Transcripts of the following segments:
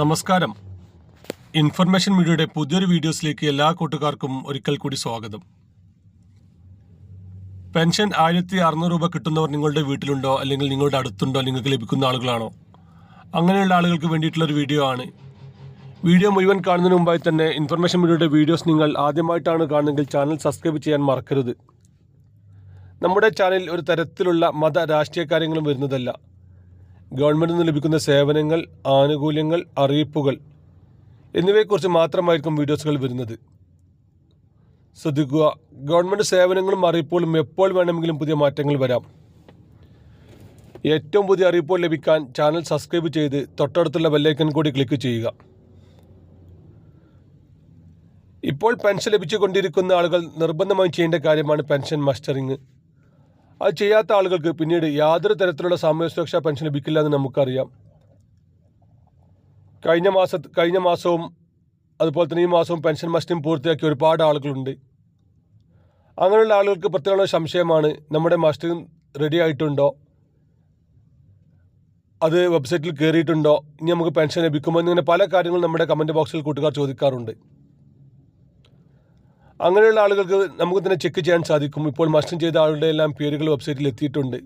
നമസ്കാരം. ഇൻഫർമേഷൻ മീഡിയയുടെ പുതിയൊരു വീഡിയോസിലേക്ക് എല്ലാ കൂട്ടുകാർക്കും ഒരിക്കൽ കൂടി സ്വാഗതം. പെൻഷൻ ആയിരത്തി അറുന്നൂറ് രൂപ കിട്ടുന്നവർ നിങ്ങളുടെ വീട്ടിലുണ്ടോ? അല്ലെങ്കിൽ നിങ്ങളുടെ അടുത്തുണ്ടോ? നിങ്ങൾക്ക് ലഭിക്കുന്ന ആളുകളാണോ? അങ്ങനെയുള്ള ആളുകൾക്ക് വേണ്ടിയിട്ടുള്ളൊരു വീഡിയോ ആണ്. വീഡിയോ മുഴുവൻ കാണുന്നതിന് മുമ്പായി തന്നെ ഇൻഫർമേഷൻ മീഡിയയുടെ വീഡിയോസ് നിങ്ങൾ ആദ്യമായിട്ടാണ് കാണുന്നതെങ്കിൽ ചാനൽ സബ്സ്ക്രൈബ് ചെയ്യാൻ മറക്കരുത്. നമ്മുടെ ചാനലിൽ ഒരു തരത്തിലുള്ള മത രാഷ്ട്രീയ കാര്യങ്ങളും വരുന്നതല്ല. ഗവൺമെന്റിൽ നിന്ന് ലഭിക്കുന്ന സേവനങ്ങൾ ആനുകൂല്യങ്ങൾ അറിയിപ്പുകൾ എന്നിവയെക്കുറിച്ച് മാത്രമായിരിക്കും വീഡിയോസുകൾ വരുന്നത്. ശ്രദ്ധിക്കുക ഗവൺമെന്റ് സേവനങ്ങളും അറിയിപ്പുകളും എപ്പോൾ വേണമെങ്കിലും പുതിയ മാറ്റങ്ങൾ വരാം. ഏറ്റവും പുതിയ അറിയിപ്പുകൾ ലഭിക്കാൻ ചാനൽ സബ്സ്ക്രൈബ് ചെയ്ത് തൊട്ടടുത്തുള്ള ബെല്ലൈക്കൻ കൂടി ക്ലിക്ക് ചെയ്യുക. ഇപ്പോൾ പെൻഷൻ ലഭിച്ചുകൊണ്ടിരിക്കുന്ന ആളുകൾ നിർബന്ധമായും ചെയ്യേണ്ട കാര്യമാണ് പെൻഷൻ മസ്റ്ററിങ് അത് ചെയ്യാത്ത ആളുകൾക്ക് പിന്നീട് യാതൊരു തരത്തിലുള്ള സാമൂഹ്യ സുരക്ഷാ പെൻഷൻ ലഭിക്കില്ല എന്ന് നമുക്കറിയാം. കഴിഞ്ഞ മാസ കഴിഞ്ഞ മാസവും അതുപോലെ തന്നെ ഈ മാസവും പെൻഷൻ മസ്റ്റിംഗ് പൂർത്തിയാക്കിയ ഒരുപാട് ആളുകളുണ്ട്. അങ്ങനെയുള്ള ആളുകൾക്ക് പ്രത്യേക സംശയമാണ് നമ്മുടെ മസ്റ്റിംഗ് റെഡി ആയിട്ടുണ്ടോ? അത് വെബ്സൈറ്റിൽ കയറിയിട്ടുണ്ടോ? ഇനി നമുക്ക് പെൻഷൻ ലഭിക്കുമോ? എന്നിങ്ങനെ പല കാര്യങ്ങളും നമ്മുടെ കമന്റ് ബോക്സിൽ കൂട്ടുകാർ ചോദിക്കാറുണ്ട്. അങ്ങനെയുള്ള ആളുകൾക്ക് നമുക്ക് തന്നെ ചെക്ക് ചെയ്യാൻ സാധിക്കും. ഇപ്പോൾ മസ്റ്റം ചെയ്ത ആളുടെ എല്ലാം പേരുകൾ വെബ്സൈറ്റിൽ എത്തിയിട്ടുണ്ട്.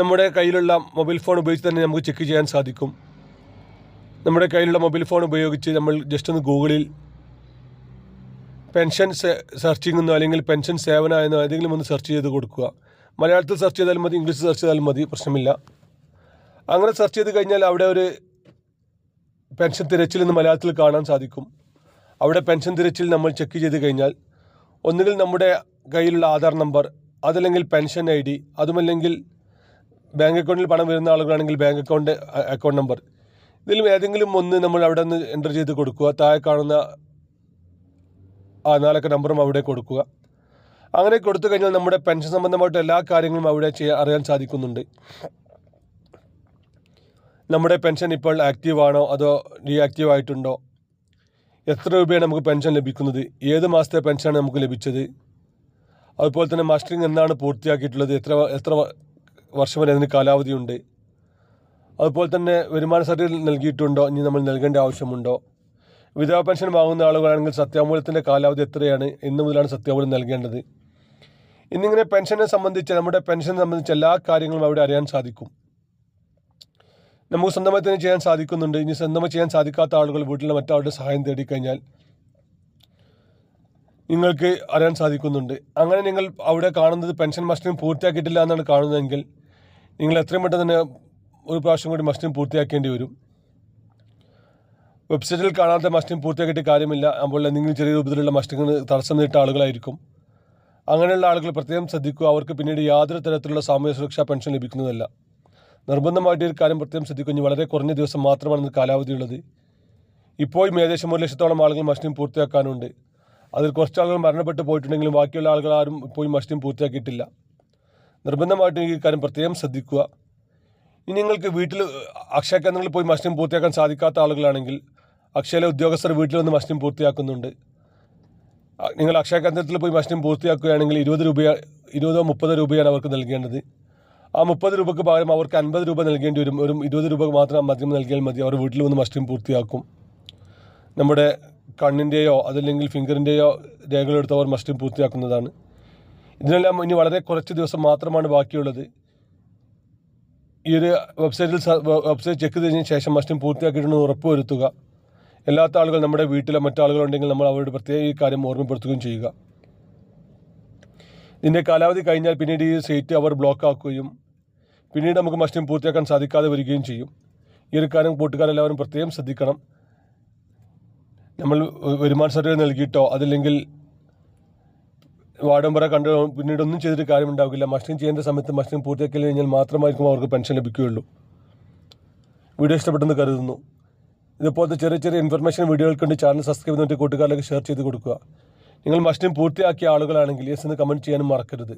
നമ്മുടെ കയ്യിലുള്ള മൊബൈൽ ഫോൺ ഉപയോഗിച്ച് തന്നെ നമുക്ക് ചെക്ക് ചെയ്യാൻ സാധിക്കും. നമ്മുടെ കയ്യിലുള്ള മൊബൈൽ ഫോൺ ഉപയോഗിച്ച് നമ്മൾ ജസ്റ്റ് ഒന്ന് ഗൂഗിളിൽ പെൻഷൻ സെർച്ചിങ് എന്നോ അല്ലെങ്കിൽ പെൻഷൻ സേവന എന്നോ ഏതെങ്കിലും ഒന്ന് സെർച്ച് ചെയ്ത് കൊടുക്കുക. മലയാളത്തിൽ സെർച്ച് ചെയ്താലും മതി ഇംഗ്ലീഷ് സെർച്ച് ചെയ്താലും മതി പ്രശ്നമില്ല. അങ്ങനെ സെർച്ച് ചെയ്ത് കഴിഞ്ഞാൽ അവിടെ ഒരു പെൻഷൻ തിരച്ചിൽ എന്ന് മലയാളത്തിൽ കാണാൻ സാധിക്കും. അവിടെ പെൻഷൻ തിരച്ചിൽ നമ്മൾ ചെക്ക് ചെയ്ത് കഴിഞ്ഞാൽ ഒന്നുകിൽ നമ്മുടെ കയ്യിലുള്ള ആധാർ നമ്പർ അതല്ലെങ്കിൽ പെൻഷൻ ഐ ഡി അതുമല്ലെങ്കിൽ ബാങ്ക് അക്കൗണ്ടിൽ പണം വരുന്ന ആളുകളാണെങ്കിൽ ബാങ്ക് അക്കൗണ്ട് അക്കൗണ്ട് നമ്പർ ഇതിലും ഏതെങ്കിലും ഒന്ന് നമ്മൾ അവിടെ നിന്ന് എന്റർ ചെയ്ത് കൊടുക്കുക. താഴെ കാണുന്ന ആ നാലക്ക നമ്പറും അവിടെ കൊടുക്കുക. അങ്ങനെ കൊടുത്തു കഴിഞ്ഞാൽ നമ്മുടെ പെൻഷൻ സംബന്ധമായിട്ട് എല്ലാ കാര്യങ്ങളും അവിടെ ചെയ്യാൻ അറിയാൻ സാധിക്കുന്നുണ്ട്. നമ്മുടെ പെൻഷൻ ഇപ്പോൾ ആക്റ്റീവ് ആണോ അതോ ഡീആക്റ്റീവ് ആയിട്ടുണ്ടോ? എത്ര രൂപയാണ് നമുക്ക് പെൻഷൻ ലഭിക്കുന്നത്? ഏത് മാസത്തെ പെൻഷനാണ് നമുക്ക് ലഭിച്ചത്? അതുപോലെ തന്നെ മാസ്റ്ററിങ് എന്നാണ് പൂർത്തിയാക്കിയിട്ടുള്ളത്. എത്ര എത്ര വർഷം വരെ അതിന് കാലാവധിയുണ്ട്. അതുപോലെ തന്നെ വരുമാന സർട്ടിഫിക്കറ്റ് നൽകിയിട്ടുണ്ടോ? ഇനി നമ്മൾ നൽകേണ്ട ആവശ്യമുണ്ടോ? വിധവാ പെൻഷൻ വാങ്ങുന്ന ആളുകളാണെങ്കിൽ സത്യാമൂലത്തിന്റെ കാലാവധി എത്രയാണ്? എന്ന് മുതലാണ് സത്യാമൂലം നൽകേണ്ടത്. ഇന്നിങ്ങനെ പെൻഷനെ സംബന്ധിച്ച് നമ്മുടെ പെൻഷനെ സംബന്ധിച്ച് എല്ലാ കാര്യങ്ങളും അവിടെ അറിയാൻ സാധിക്കും. നമുക്ക് സ്വന്തമായി തന്നെ ചെയ്യാൻ സാധിക്കുന്നുണ്ട്. ഇനി സ്വന്തമായി ചെയ്യാൻ സാധിക്കാത്ത ആളുകൾ വീട്ടിലെ മറ്റാളുടെ സഹായം തേടിക്കഴിഞ്ഞാൽ നിങ്ങൾക്ക് അറിയാൻ സാധിക്കുന്നുണ്ട്. അങ്ങനെ നിങ്ങൾ അവിടെ കാണുന്നത് പെൻഷൻ മസ്റ്റിംഗ് പൂർത്തിയാക്കിയിട്ടില്ല എന്നാണ് കാണുന്നതെങ്കിൽ നിങ്ങൾ എത്രയും പെട്ടെന്ന് തന്നെ ഒരു പ്രാവശ്യം കൂടി മസ്റ്റിംഗ് പൂർത്തിയാക്കേണ്ടി വരും. വെബ്സൈറ്റിൽ കാണാത്ത മസ്റ്റിംഗ് പൂർത്തിയാക്കിയിട്ട് കാര്യമില്ല. അപ്പോൾ എന്തെങ്കിലും ചെറിയ രൂപത്തിലുള്ള മസ്റ്റിങ്ങിന് തടസ്സം നേരിട്ട ആളുകളായിരിക്കും. അങ്ങനെയുള്ള ആളുകൾ പ്രത്യേകം ശ്രദ്ധിക്കുക. അവർക്ക് പിന്നീട് യാതൊരു തരത്തിലുള്ള സാമൂഹ്യ സുരക്ഷാ പെൻഷൻ ലഭിക്കുന്നതല്ല. നിർബന്ധമായിട്ട് ഒരു കാര്യം പ്രത്യേകം ശ്രദ്ധിക്കുന്നു വളരെ കുറഞ്ഞ ദിവസം മാത്രമാണ് ഇന്ന് കാലാവധിയുള്ളത്. ഇപ്പോഴും ഏകദേശം ഒരു ലക്ഷത്തോളം ആളുകൾ മസ്റ്റിംഗ് പൂർത്തിയാക്കാനുണ്ട്. അതിൽ കുറച്ച് ആളുകൾ മരണപ്പെട്ടു പോയിട്ടുണ്ടെങ്കിലും ബാക്കിയുള്ള ആളുകൾ ആരും ഇപ്പോഴും മസ്റ്റിംഗ് പൂർത്തിയാക്കിയിട്ടില്ല. നിർബന്ധമായിട്ട് ഈ കാര്യം പ്രത്യേകം ശ്രദ്ധിക്കുക. ഇനി നിങ്ങൾക്ക് വീട്ടിൽ അക്ഷയ കേന്ദ്രങ്ങളിൽ പോയി മസ്റ്റിംഗ് പൂർത്തിയാക്കാൻ സാധിക്കാത്ത ആളുകളാണെങ്കിൽ അക്ഷയയിലെ ഉദ്യോഗസ്ഥർ വീട്ടിൽ വന്ന് മസ്റ്റിംഗ് പൂർത്തിയാക്കുന്നുണ്ട്. നിങ്ങൾ അക്ഷയ കേന്ദ്രത്തിൽ പോയി മസ്റ്റിംഗ് പൂർത്തിയാക്കുകയാണെങ്കിൽ ഇരുപത് രൂപ ഇരുപതോ മുപ്പതോ രൂപയാണ് അവർക്ക് നൽകേണ്ടത്. ആ മുപ്പത് രൂപയ്ക്ക് പകരം അവർക്ക് അൻപത് രൂപ നൽകേണ്ടി വരും. ഒരു ഇരുപത് രൂപ മാത്രം മദ്യം നൽകിയാൽ മതി. അവർ വീട്ടിൽ വന്ന് മസ്റ്റിംഗ് പൂർത്തിയാക്കും. നമ്മുടെ കണ്ണിന്റെയോ അതല്ലെങ്കിൽ ഫിംഗറിന്റെയോ രേഖകളെടുത്ത് അവർ മസ്റ്റിംഗ് പൂർത്തിയാക്കുന്നതാണ്. ഇതിനെല്ലാം ഇനി വളരെ കുറച്ച് ദിവസം മാത്രമാണ് ബാക്കിയുള്ളത്. ഈ ഒരു വെബ്സൈറ്റിൽ വെബ്സൈറ്റ് ചെക്ക് ചെയ്തതിന് ശേഷം മസ്റ്റിംഗ് പൂർത്തിയാക്കിയിട്ടുണ്ടെന്ന് ഉറപ്പുവരുത്തുക എല്ലാത്ത ആളുകൾ നമ്മുടെ വീട്ടിലെ മറ്റാളുകളുണ്ടെങ്കിൽ നമ്മൾ അവരുടെ പ്രത്യേക ഈ കാര്യം ഓർമ്മപ്പെടുത്തുകയും ചെയ്യുക. ഇതിന്റെ കാലാവധി കഴിഞ്ഞാൽ പിന്നീട് ഈ സൈറ്റ് അവർ ബ്ലോക്ക് ആക്കുകയും പിന്നീട് നമുക്ക് മസ്റ്റിം പൂർത്തിയാക്കാൻ സാധിക്കാതെ വരികയും ചെയ്യും. ഈ ഒരു കാര്യം കൂട്ടുകാരെല്ലാവരും പ്രത്യേകം ശ്രദ്ധിക്കണം. നമ്മൾ വരുമാന സർട്ടിഫിക്കറ്റ് നൽകിയിട്ടോ അതല്ലെങ്കിൽ വാർഡംബറ കണ്ട് പിന്നീട് ഒന്നും ചെയ്തിട്ട് കാര്യമുണ്ടാവില്ല മസ്റ്റിംഗ് ചെയ്യേണ്ട സമയത്ത് മസ്റ്റിംഗ് പൂർത്തിയാക്കി കഴിഞ്ഞാൽ മാത്രമായിരിക്കും അവർക്ക് പെൻഷൻ ലഭിക്കുകയുള്ളൂ. വീഡിയോ ഇഷ്ടപ്പെട്ടെന്ന് കരുതുന്നു. ഇതുപോലത്തെ ചെറിയ ചെറിയ ഇൻഫർമേഷൻ വീഡിയോകൾക്ക് വേണ്ടി ചാനൽ സബ്സ്ക്രൈബ് ചെയ്തിട്ട് കൂട്ടുകാരിലേക്ക് ഷെയർ ചെയ്ത് കൊടുക്കുക. നിങ്ങൾ മഷ്ടം പൂർത്തിയാക്കിയ ആളുകളാണെങ്കിൽ യെസ് എന്ന് കമന്റ് ചെയ്യാനും മറക്കരുത്.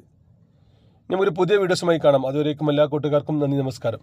നമുക്കൊരു പുതിയ വീഡിയോസുമായി കാണാം. അതുവരേക്കും എല്ലാ കൂട്ടുകാർക്കും നന്ദി നമസ്കാരം.